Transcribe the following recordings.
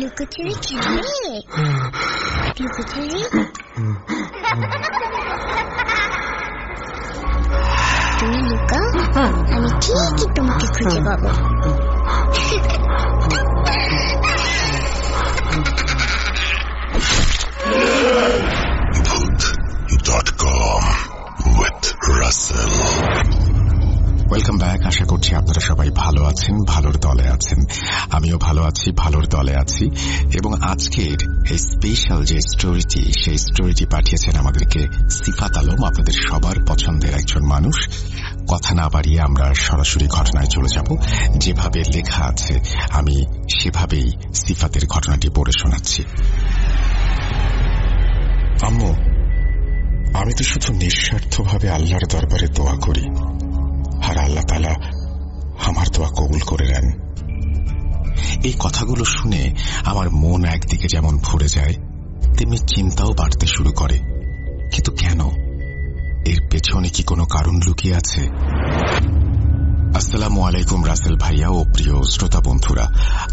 লুকোচুরি খেলবে লুকোচুরি তুমি লুকাও আমি ঠিকই তোমাকে খুঁজে পাবো. ওয়েলকাম ব্যাক আশা করছি আপনারা সবাই ভালো আছেন ভালোর দলে আছেন। আমিও ভালো আছি, ভালোর দলে আছি। এবং আজকের এই স্পেশাল যে স্টোরিটি সেই স্টোরিটি পাঠিয়েছেন আমাদেরকে সিফাত আলম, আপনাদের সবার পছন্দের একজন মানুষ। কথা না বাড়িয়ে আমরা সরাসরি ঘটনায় চলে যাব। যেভাবে লেখা আছে, আমি সেভাবেই সিফাতের ঘটনাটি পড়ে শোনাচ্ছি। আম্মু, আমি তো শুধু নিঃস্বার্থভাবে আল্লাহর দরবারে দোয়া করি। আর আল্লাহ তালা আমার দোয়া কবুল করে নেন। এই কথাগুলো শুনে আমার মন একদিকে যেমন ভরে যায়, তেমনি চিন্তাও বাড়তে শুরু করে। কিন্তু কেন? এর পেছনে কি কোনো কারণ লুকিয়ে আছে? আসসালামু আলাইকুম রাসেল ভাইয়া ও প্রিয় শ্রোতা বন্ধুরা।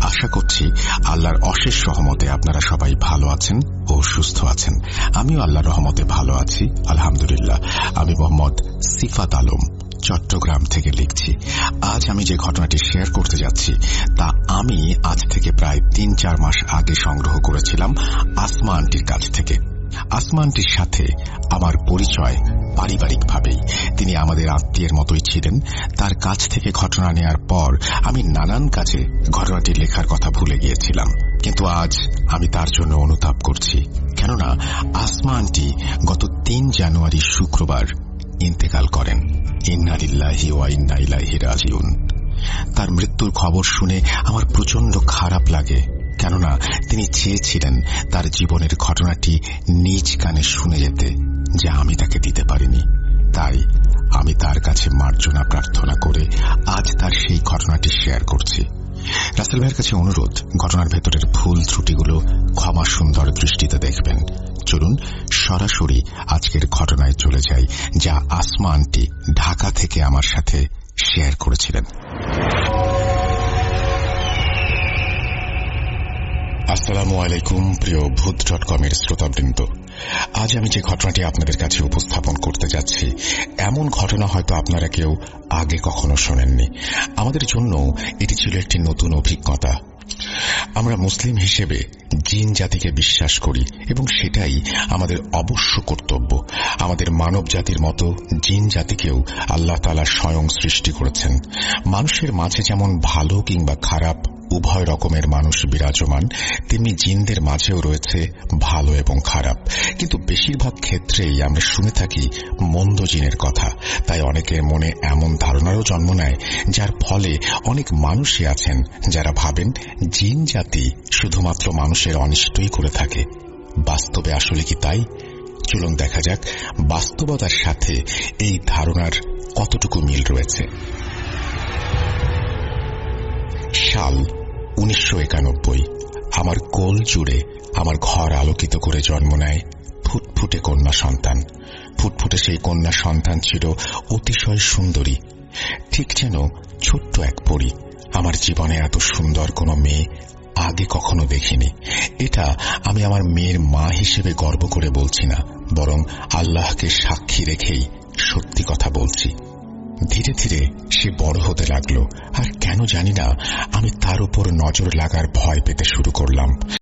আশা করছি আল্লাহর অশেষ সহমতে আপনারা সবাই ভালো আছেন ও সুস্থ আছেন। আমিও আল্লাহর রহমতে ভালো আছি, আলহামদুলিল্লাহ। আমি মোহাম্মদ সিফাত আলম। চট্টগ্রাম থেকে লিখছি, আজ আমি যে ঘটনাটি শেয়ার করতে যাচ্ছি, তা আমি আজ থেকে প্রায় তিন চার মাস আগে সংগ্রহ করেছিলাম আসমা আন্টির কাছ থেকে। আসমানটির সাথে আমার পরিচয় পারিবারিকভাবেই। তিনি আমাদের আত্মীয়ের মতোই ছিলেন। তার কাছ থেকে ঘটনা নেয়ার পর আমি নানান কাজে ঘটনাটি লেখার কথা ভুলে গিয়েছিলাম। কিন্তু আজ আমি তার জন্য অনুতাপ করছি। কেননা, আসমানটি গত তিন জানুয়ারি শুক্রবার ইন্তেকাল করেন। ইন্নালিল্লাহি ওয়া ইন্না ইলাইহি রাজিউন। তার মৃত্যুর খবর শুনে আমার প্রচণ্ড খারাপ লাগে। কেননা তিনি চেয়েছিলেন তার জীবনের ঘটনাটি নিজ কানে শুনে যেতে, যা আমি তাকে দিতে পারিনি। তাই আমি তার কাছে মার্জনা প্রার্থনা করে আজ তার সেই ঘটনাটি শেয়ার করছি। রাসেল ভাইয়ের কাছে অনুরোধ, ঘটনার ভেতরের ভুল ত্রুটিগুলো ক্ষমা সুন্দর দৃষ্টিতে দেখবেন। চলুন সরাসরি আজকের ঘটনায় চলে যাই, যা আসমা আন্টি ঢাকা থেকে আমার সাথে শেয়ার করেছিলেন। আসসালামু আলাইকুম, প্রিয় ভূত ডট কমের শ্রোতাবৃন্দ। আজ আমি যে ঘটনাটি আপনাদের কাছে উপস্থাপন করতে যাচ্ছি, এমন ঘটনা হয়তো আপনারা কেউ আগে কখনো শোনেননি। আমাদের জন্য এটি ছিল একটি নতুন অভিজ্ঞতা। আমরা মুসলিম হিসেবে জিন জাতিকে বিশ্বাস করি এবং সেটাই আমাদের অবশ্য কর্তব্য। আমাদের মানব জাতির মতো জিন জাতিকেও আল্লাহ তালা স্বয়ং সৃষ্টি করেছেন। মানুষের মাঝে যেমন ভালো কিংবা খারাপ উভয় রকমের মানুষ বিরাজমান, তেমনি জিনদের মাঝেও রয়েছে ভালো এবং খারাপ। কিন্তু বেশিরভাগ ক্ষেত্রেই আমরা শুনে থাকি মন্দ জিনের কথা। তাই অনেকের মনে এমন ধারণারও জন্ম নেয়, যার ফলে অনেক মানুষই আছেন যারা ভাবেন জিন জাতি শুধুমাত্র মানুষের অনিষ্টই করে থাকে। বাস্তবে আসলে কি তাই? চলুন দেখা যাক বাস্তবতার সাথে এই ধারণার কতটুকু মিল রয়েছে। সাল উনিশশো একানব্বই। আমার কোল জুড়ে আমার ঘর আলোকিত করে জন্ম নেয় ফুটফুটে কন্যা সন্তান। ফুটফুটে সেই কন্যা সন্তান ছিল অতিশয় সুন্দরী। ঠিক যেন ছোট্ট এক পরী আমার জীবনে এত সুন্দর কোনো মেয়ে আগে কখনো দেখিনি। এটা আমি আমার মেয়ের মা হিসেবে গর্ব করে বলছি না, বরং আল্লাহকে সাক্ষী রেখেই সত্যি কথা বলছি। ধীরে ধীরে সে বড় হতে লাগল। আর কেন জানি না, আমি তার উপর নজর লাগার ভয় পেতে শুরু করলাম।